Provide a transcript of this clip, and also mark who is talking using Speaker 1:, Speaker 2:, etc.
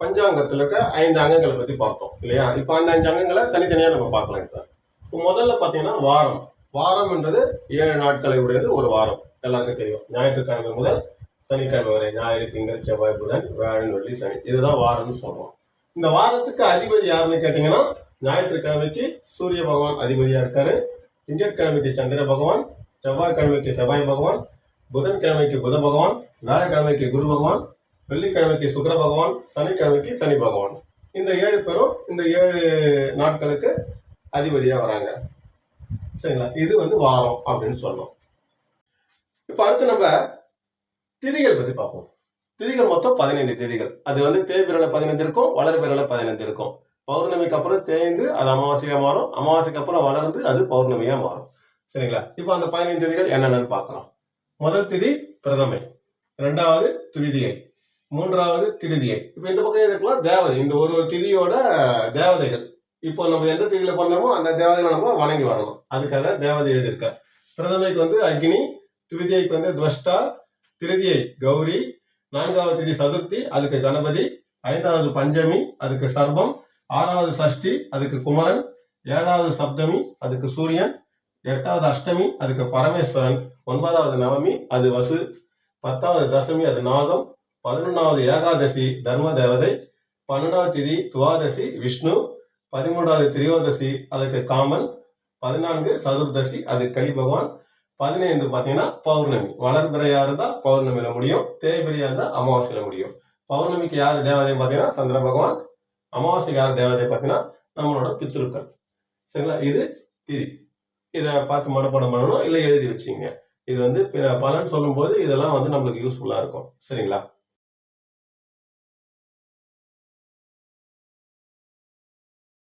Speaker 1: பஞ்சாங்கத்தில் இருக்க ஐந்து அங்கங்களை பற்றி பார்த்தோம் இல்லையா? இப்போ அந்த அஞ்சு அங்கங்களை தனித்தனியாக நம்ம பார்க்கலாம் இப்போ. இப்போ முதல்ல பார்த்தீங்கன்னா வாரம். வாரம்ன்றது ஏழு நாட்களை உடையது ஒரு வாரம். எல்லாருக்கும் தெரியும். ஞாயிற்றுக்கிழமை முதல் சனிக்கிழமை வரை ஞாயிறு திங்கள் செவ்வாய் புதன் வியாழன் வெள்ளி சனி. இதுதான் வாரம்னு சொல்கிறோம் இந்த வாரத்துக்கு அதிபதி யாருன்னு கேட்டிங்கன்னா ஞாயிற்றுக்கிழமைக்கு சூரிய பகவான் அதிபதியாக இருக்காரு. திங்கட்கிழமைக்கு சந்திர பகவான் செவ்வாய்க்கிழமைக்கு செவ்வாய் பகவான் புதன்கிழமைக்கு புத பகவான் வியாழக்கிழமைக்கு குரு பகவான் வெள்ளிக்கிழமைக்கு சுக்கிர பகவான் சனிக்கிழமைக்கு சனி பகவான். இந்த ஏழு பேரும் இந்த ஏழு நாட்களுக்கு அதிபதியாக வராங்க. சரிங்களா? இது வந்து வாரம் அப்படின்னு சொன்னோம் இப்போ அடுத்து நம்ம திதிகள் பற்றி பார்ப்போம். திதிகள் மொத்தம் பதினைந்து திதிகள். அது வந்து தேய்பிரல பதினைந்து இருக்கும் வளர்பிரல பதினைந்து இருக்கும். பௌர்ணமிக்கு அப்புறம் தேய்ந்து அது அமாவாசையாக மாறும். அமாவாசைக்கு அப்புறம் வளர்ந்து அது பௌர்ணமியாக மாறும். சரிங்களா? இப்போ அந்த பதினைந்து திதிகள் என்னென்னு பார்க்கலாம். முதல் திதி பிரதமை. ரெண்டாவது துவிதியை. மூன்றாவது திருதியை இப்போ இந்த பக்கம் இருக்கலாம் தேவதை. இந்த ஒரு ஒரு திதியோட தேவதைகள். இப்போ நம்ம எந்த திதியில பண்ணோமோ அந்த தேவதைகளை நம்ம வணங்கி வரணும். அதுக்காக தேவதை எழுதியிருக்க பிரதமைக்கு வந்து அக்னி திருதியைக்கு வந்து துவஷ்டா திருதியை கௌரி நான்காவது திதி சதுர்த்தி அதுக்கு கணபதி ஐந்தாவது பஞ்சமி அதுக்கு சர்பம் ஆறாவது சஷ்டி அதுக்கு குமரன் ஏழாவது சப்தமி அதுக்கு சூரியன் எட்டாவது அஷ்டமி அதுக்கு பரமேஸ்வரன் ஒன்பதாவது நவமி அது வசு பத்தாவது தசமி அது நாகம் பதினொன்றாவது ஏகாதசி தர்ம தேவதை பன்னெண்டாவது திதி துவாதசி விஷ்ணு பதிமூன்றாவது திரியோதசி அதுக்கு காமன் பதினான்கு சதுர்தசி அது கலி பகவான் பதினைந்து பார்த்தீங்கன்னா பௌர்ணமி. வளர்பிறையா இருந்தால் பௌர்ணமியில முடியும் தேய்பிரியா இருந்தால் அமாவாசையில முடியும். பௌர்ணமிக்கு யார் தேவதை பார்த்தீங்கன்னா சந்திர பகவான். அமாவாசைக்கு யார் தேவதை பார்த்தீங்கன்னா நம்மளோட பித்ருக்கள். சரிங்களா? இது திதி. இதை பார்த்து மனப்பாடம் பண்ணணும் இல்லை எழுதி வச்சிங்க இது வந்து பலன் சொல்லும்போது இதெல்லாம் வந்து நம்மளுக்கு யூஸ்ஃபுல்லாக இருக்கும். சரிங்களா?